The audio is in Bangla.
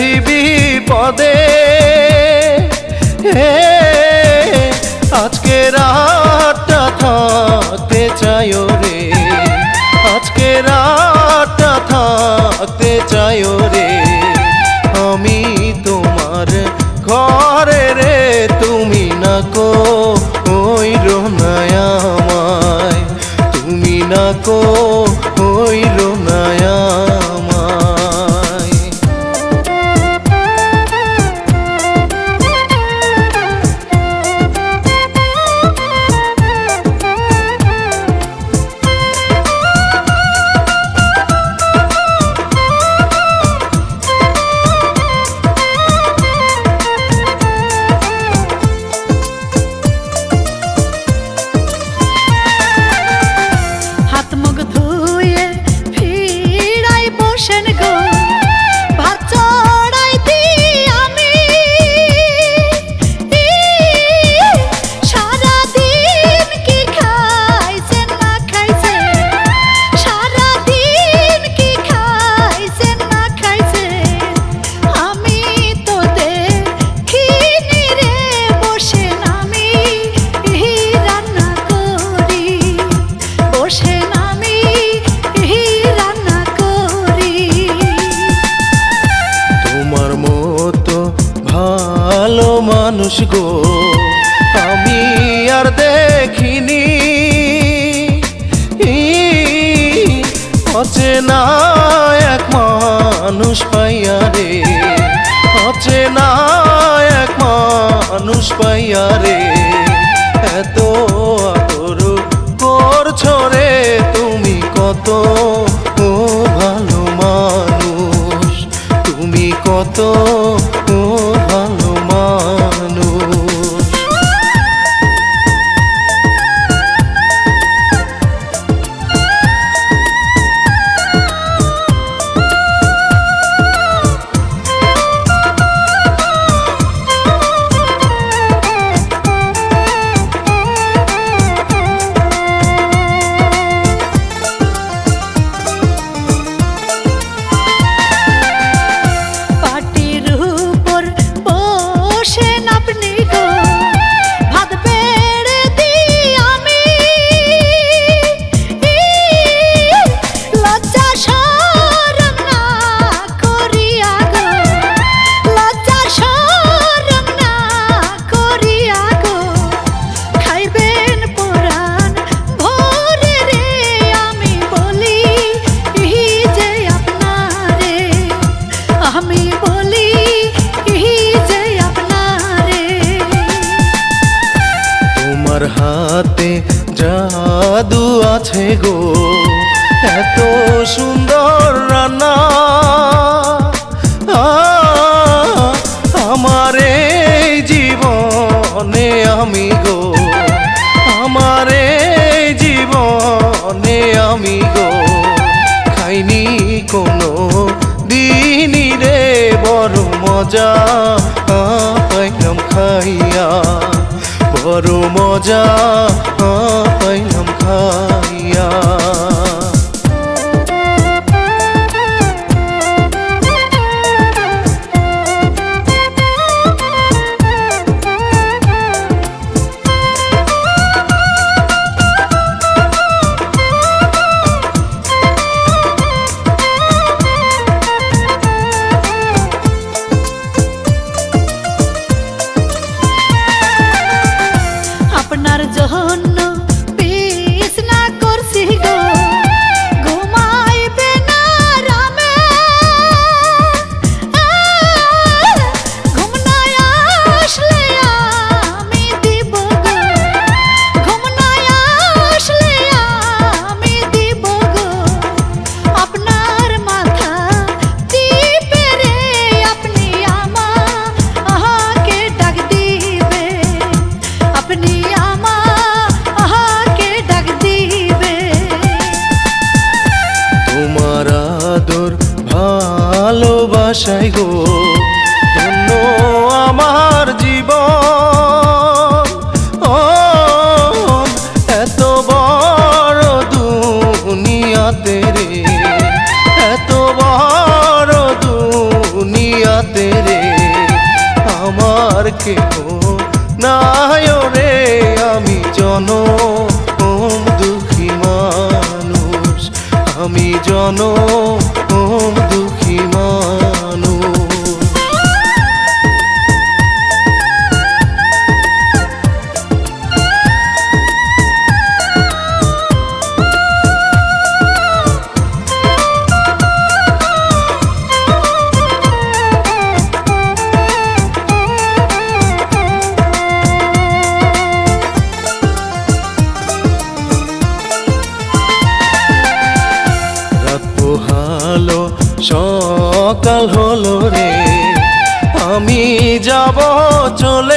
আছি বিপদে হে, আজকে রাতটা থাকতে চাইও রে। আজকে রাতটা থাকতে চাইও রে। আমি তোমার ঘরে রে, তুমি না কো ওই রোনায় আমায়। তুমি না কো অচেনা এক মানুষ পাইয়া রে। অচেনা এক মানুষ পাইয়া রে। জাদু আছে গো, এত সুন্দর রান্না। আমার এই জীবনে আমি গো, আমার এই জীবনে আমি গো। খাইনি কোনো দিনই রে, বড় মজা খাইয়া বড় মজা পাইলাম খাইয়া ভালোবাসাই গো ধন্য আমার জীবন। এত বড় দুনিয়াতে রে, এত বড় দুনিয়াতে কেহ নাই রে, আমি জন দুঃখী মানুষ, আমি জন হলো রে? আমি যাব চলে